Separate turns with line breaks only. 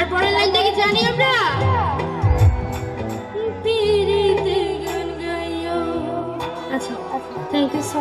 তারপরের লাইনটা কি জানি আমরা। আচ্ছা থ্যাংক ইউ সো